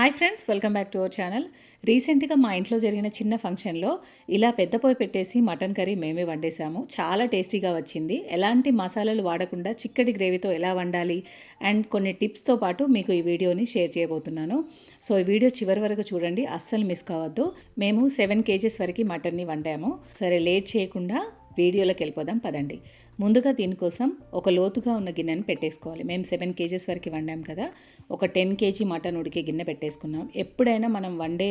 Hi friends welcome back to our channel రీసెంట్గా మా ఇంట్లో జరిగిన చిన్న ఫంక్షన్లో ఇలా పెద్ద పొయ్యి పెట్టేసి మటన్ కర్రీ మేమే వండేసాము. చాలా టేస్టీగా వచ్చింది. ఎలాంటి మసాలాలు వాడకుండా చిక్కటి గ్రేవీతో ఎలా వండాలి అండ్ కొన్ని టిప్స్తో పాటు మీకు ఈ వీడియోని షేర్ చేయబోతున్నాను. సో ఈ వీడియో చివరి వరకు చూడండి. అస్సలు మిస్ కావద్దు. మేము సెవెన్ కేజెస్ వరకు మటన్ని వండాము. సరే లేట్ చేయకుండా వీడియోలోకి వెళ్ళిపోదాం పదండి. ముందుగా దీనికోసం ఒక లోతుగా ఉన్న గిన్నెను పెట్టేసుకోవాలి. మేము సెవెన్ కేజెస్ వరకు వండాం కదా. ఒక టెన్ కేజీ మటన్ ఉడికే గిన్నె పెట్టేసుకున్నాం. ఎప్పుడైనా మనం వండే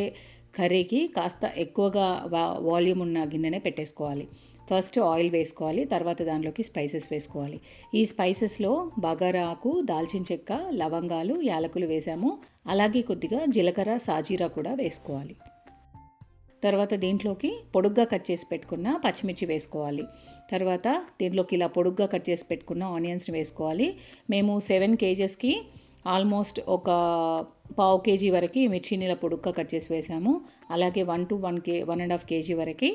కర్రీకి కాస్త ఎక్కువగా వా వాల్యూమ్ ఉన్న గిన్నెనే పెట్టేసుకోవాలి. ఫస్ట్ ఆయిల్ వేసుకోవాలి తర్వాత దానిలోకి స్పైసెస్ వేసుకోవాలి. ఈ స్పైసెస్లో బగారాకు దాల్చిన చెక్క లవంగాలు యాలకులు వేసాము. అలాగే కొద్దిగా జీలకర్ర సాజీరా కూడా వేసుకోవాలి. తర్వాత దీంట్లోకి పొడుగ్గా కట్ చేసి పెట్టుకున్న పచ్చిమిర్చి వేసుకోవాలి. తర్వాత దీంట్లోకి ఇలా పొడుగ్గా కట్ చేసి పెట్టుకున్న ఆనియన్స్ని వేసుకోవాలి. మేము సెవెన్ కేజెస్కి ఆల్మోస్ట్ ఒక పావు కేజీ వరకు మిర్చిని ఇలా పొడుగ్గా కట్ చేసి వేసాము. అలాగే one to one K one and half KG వరకు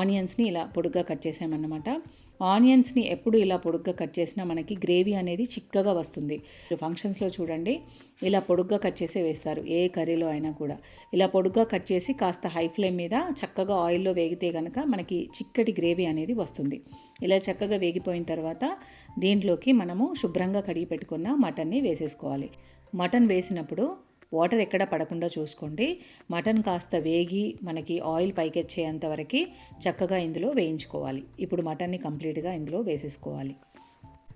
ఆనియన్స్ని ఇలా పొడుగ్గా కట్ చేసామన్నమాట. ఆనియన్స్ని ఎప్పుడు ఇలా పొడుగ్గా కట్ చేసినా మనకి గ్రేవీ అనేది చిక్కగా వస్తుంది. ఫంక్షన్స్లో చూడండి ఇలా పొడుగ్గా కట్ చేసే వేస్తారు ఏ కర్రీలో అయినా కూడా. ఇలా పొడుగ్గా కట్ చేసి కాస్త హై ఫ్లేమ్ మీద చక్కగా ఆయిల్లో వేగితే కనుక మనకి చిక్కటి గ్రేవీ అనేది వస్తుంది. ఇలా చక్కగా వేగిపోయిన తర్వాత దీంట్లోకి మనము శుభ్రంగా కడిగి పెట్టుకున్న మటన్ని వేసేసుకోవాలి. మటన్ వేసినప్పుడు వాటర్ ఎక్కడ పడకుండా చూసుకోండి. మటన్ కాస్త వేగి మనకి ఆయిల్ పైకెచ్చేంత వరకు చక్కగా ఇందులో వేయించుకోవాలి. ఇప్పుడు మటన్ని కంప్లీట్గా ఇందులో వేసేసుకోవాలి.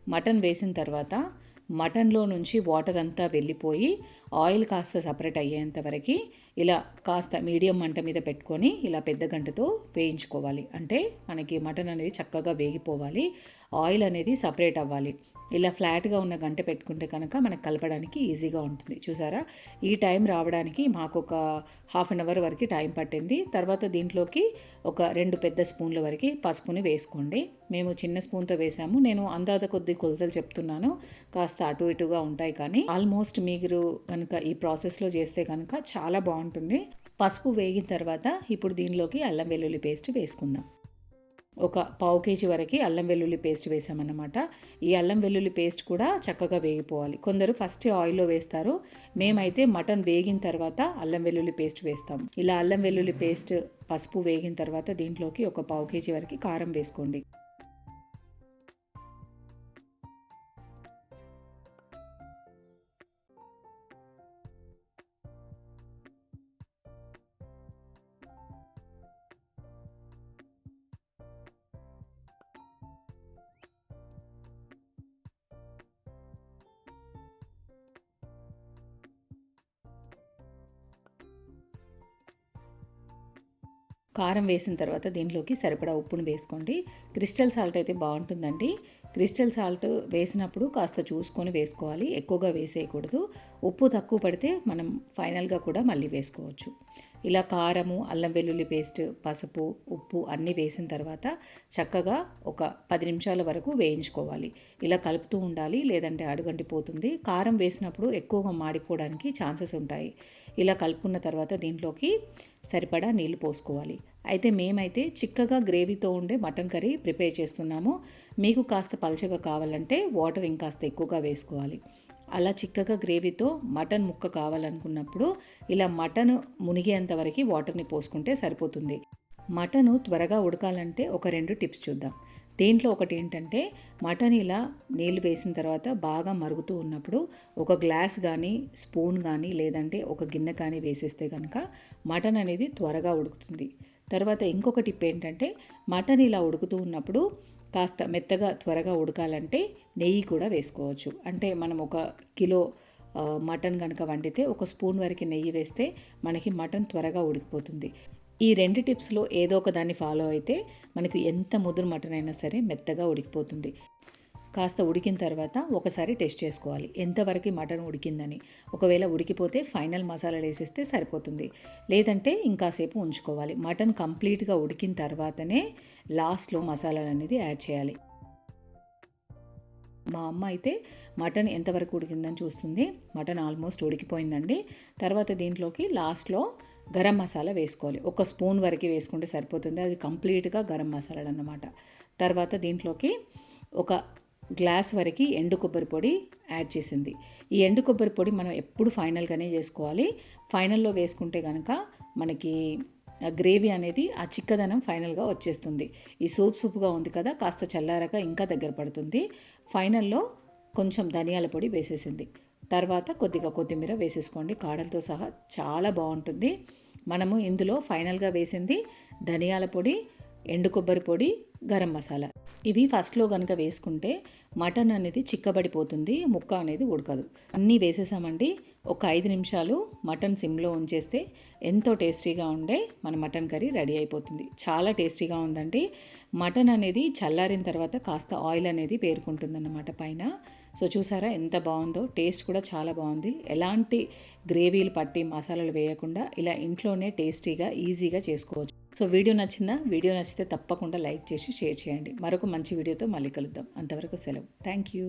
మటన్ వేసిన తర్వాత మటన్లో నుంచి వాటర్ అంతా వెళ్ళిపోయి ఆయిల్ కాస్త సపరేట్ అయ్యేంత వరకు ఇలా కాస్త మీడియం మంట మీద పెట్టుకొని ఇలా పెద్ద గంటతో వేయించుకోవాలి. అంటే మనకి మటన్ అనేది చక్కగా వేగిపోవాలి. ఆయిల్ అనేది సపరేట్ అవ్వాలి. ఇలా ఫ్లాట్గా ఉన్న గంట పెట్టుకుంటే కనుక మనకు కలపడానికి ఈజీగా ఉంటుంది. చూసారా? ఈ టైం రావడానికి మాకు ఒక హాఫ్ అన్ అవర్ వరకు టైం పట్టింది. తర్వాత దీంట్లోకి ఒక రెండు పెద్ద స్పూన్ల వరకు పసుపుని వేసుకోండి. మేము చిన్న స్పూన్తో వేసాము. నేను అందాద కొద్ది కొలతలు చెప్తున్నాను. కాస్త అటు ఇటుగా ఉంటాయి కానీ ఆల్మోస్ట్ మీరు కనుక ఈ ప్రాసెస్లో చేస్తే కనుక చాలా బాగుంటుంది. పసుపు వేగిన తర్వాత ఇప్పుడు దీనిలోకి అల్లం వెల్లుల్లి పేస్ట్ వేసుకుందాం. ఒక పావు కేజీ వరకు అల్లం వెల్లుల్లి పేస్ట్ వేసామన్నమాట. ఈ అల్లం వెల్లుల్లి పేస్ట్ కూడా చక్కగా వేగిపోవాలి. కొందరు ఫస్ట్ ఆయిల్లో వేస్తారు. మేమైతే మటన్ వేగిన తర్వాత అల్లం వెల్లుల్లి పేస్ట్ వేస్తాం. ఇలా అల్లం వెల్లుల్లి పేస్ట్ పసుపు వేగిన తర్వాత దీంట్లోకి ఒక పావు కేజీ వరకు కారం వేసుకోండి. కారం వేసిన తర్వాత దీంట్లోకి సరిపడా ఉప్పును వేసుకోండి. క్రిస్టల్ సాల్ట్ అయితే బాగుంటుందండి. క్రిస్టల్ సాల్ట్ వేసినప్పుడు కాస్త చూసుకొని వేసుకోవాలి. ఎక్కువగా వేసేయకూడదు. ఉప్పు తక్కువ పడితే మనం ఫైనల్గా కూడా మళ్ళీ వేసుకోవచ్చు. ఇలా కారము అల్లం వెల్లుల్లి పేస్ట్ పసుపు ఉప్పు అన్నీ వేసిన తర్వాత చక్కగా ఒక పది నిమిషాల వరకు వేయించుకోవాలి. ఇలా కలుపుతూ ఉండాలి లేదంటే అడుగంటిపోతుంది. కారం వేసినప్పుడు ఎక్కువగా మాడిపోవడానికి ఛాన్సెస్ ఉంటాయి. ఇలా కలుపుకున్న తర్వాత దీంట్లోకి సరిపడా నీళ్ళు పోసుకోవాలి. అయితే మేమైతే చిక్కగా గ్రేవీతో ఉండే మటన్ కర్రీ ప్రిపేర్ చేస్తున్నాము. మీకు కాస్త పలచగా కావాలంటే వాటర్ ఇంకాస్త ఎక్కువగా వేసుకోవాలి. అలా చిక్కగా గ్రేవీతో మటన్ ముక్క కావాలనుకున్నప్పుడు ఇలా మటన్ మునిగేంత వరకు వాటర్ని పోసుకుంటే సరిపోతుంది. మటను త్వరగా ఉడకాలంటే ఒక రెండు టిప్స్ చూద్దాం. దీంట్లో ఒకటి ఏంటంటే మటన్ ఇలా నీళ్ళు వేసిన తర్వాత బాగా మరుగుతూ ఉన్నప్పుడు ఒక గ్లాస్ కానీ స్పూన్ కానీ లేదంటే ఒక గిన్నె కానీ వేసేస్తే కనుక మటన్ అనేది త్వరగా ఉడుకుతుంది. తర్వాత ఇంకొక టిప్ ఏంటంటే మటన్ ఇలా ఉడుకుతూ ఉన్నప్పుడు కాస్త మెత్తగా త్వరగా ఉడకాలంటే నెయ్యి కూడా వేసుకోవచ్చు. అంటే మనం ఒక కిలో మటన్ కనుక వండితే ఒక స్పూన్ వరకు నెయ్యి వేస్తే మనకి మటన్ త్వరగా ఉడికిపోతుంది. ఈ రెండు టిప్స్లో ఏదో ఒక దాన్ని ఫాలో అయితే మనకు ఎంత ముదురు మటన్ అయినా సరే మెత్తగా ఉడికిపోతుంది. కాస్త ఉడికిన తర్వాత ఒకసారి టెస్ట్ చేసుకోవాలి. ఎంతవరకు మటన్ ఉడికిందని. ఒకవేళ ఉడికిపోతే ఫైనల్ మసాలాలు వేసేస్తే సరిపోతుంది. లేదంటే ఇంకాసేపు ఉంచుకోవాలి. మటన్ కంప్లీట్గా ఉడికిన తర్వాతనే లాస్ట్లో మసాలాలు అనేది యాడ్ చేయాలి. మా అమ్మ అయితే మటన్ ఎంతవరకు ఉడికిందని చూస్తుంది. మటన్ ఆల్మోస్ట్ ఉడికిపోయిందండి. తర్వాత దీంట్లోకి లాస్ట్లో గరం మసాలా వేసుకోవాలి. ఒక స్పూన్ వరకు వేసుకుంటే సరిపోతుంది. అది కంప్లీట్గా గరం మసాలాలు అన్నమాట తర్వాత దీంట్లోకి ఒక గ్లాస్ వరకు ఎండు కొబ్బరి పొడి యాడ్ చేసింది. ఈ ఎండు కొబ్బరి పొడి మనం ఎప్పుడు ఫైనల్గానే చేసుకోవాలి. ఫైనల్లో వేసుకుంటే కనుక మనకి ఆ గ్రేవీ అనేది ఆ చిక్కదనం ఫైనల్గా వచ్చేస్తుంది. ఈ సూప్ సూప్గా ఉంది కదా కాస్త చల్లారాక ఇంకా దగ్గర పడుతుంది. ఫైనల్లో కొంచెం ధనియాల పొడి వేసేసింది. తర్వాత కొద్దిగా కొత్తిమీర వేసేసుకోండి. కాడలతో సహా చాలా బాగుంటుంది. మనము ఇందులో ఫైనల్గా వేసింది ధనియాల పొడి ఎండు కొబ్బరి పొడి గరం మసాలా. ఇవి ఫస్ట్లో కనుక వేసుకుంటే మటన్ అనేది చిక్కబడిపోతుంది ముక్క అనేది ఉడకదు. అన్నీ వేసేసామండి. ఒక ఐదు నిమిషాలు మటన్ సిమ్లో ఉంచేస్తే ఎంతో టేస్టీగా ఉండే మన మటన్ కర్రీ రెడీ అయిపోతుంది. చాలా టేస్టీగా ఉందండి. మటన్ అనేది చల్లారిన తర్వాత కాస్త ఆయిల్ అనేది పేరుకుంటుందన్నమాట పైన. సో చూసారా ఎంత బాగుందో టేస్ట్ కూడా చాలా బాగుంది. ఎలాంటి గ్రేవీలు పట్టి మసాలాలు వేయకుండా ఇలా ఇంట్లోనే టేస్టీగా ఈజీగా చేసుకోవచ్చు. సో వీడియో నచ్చిందా? వీడియో నచ్చితే తప్పకుండా లైక్ చేసి షేర్ చేయండి. మరొక మంచి వీడియోతో మళ్ళీ కలుద్దాం. అంతవరకు సెలవు. Thank you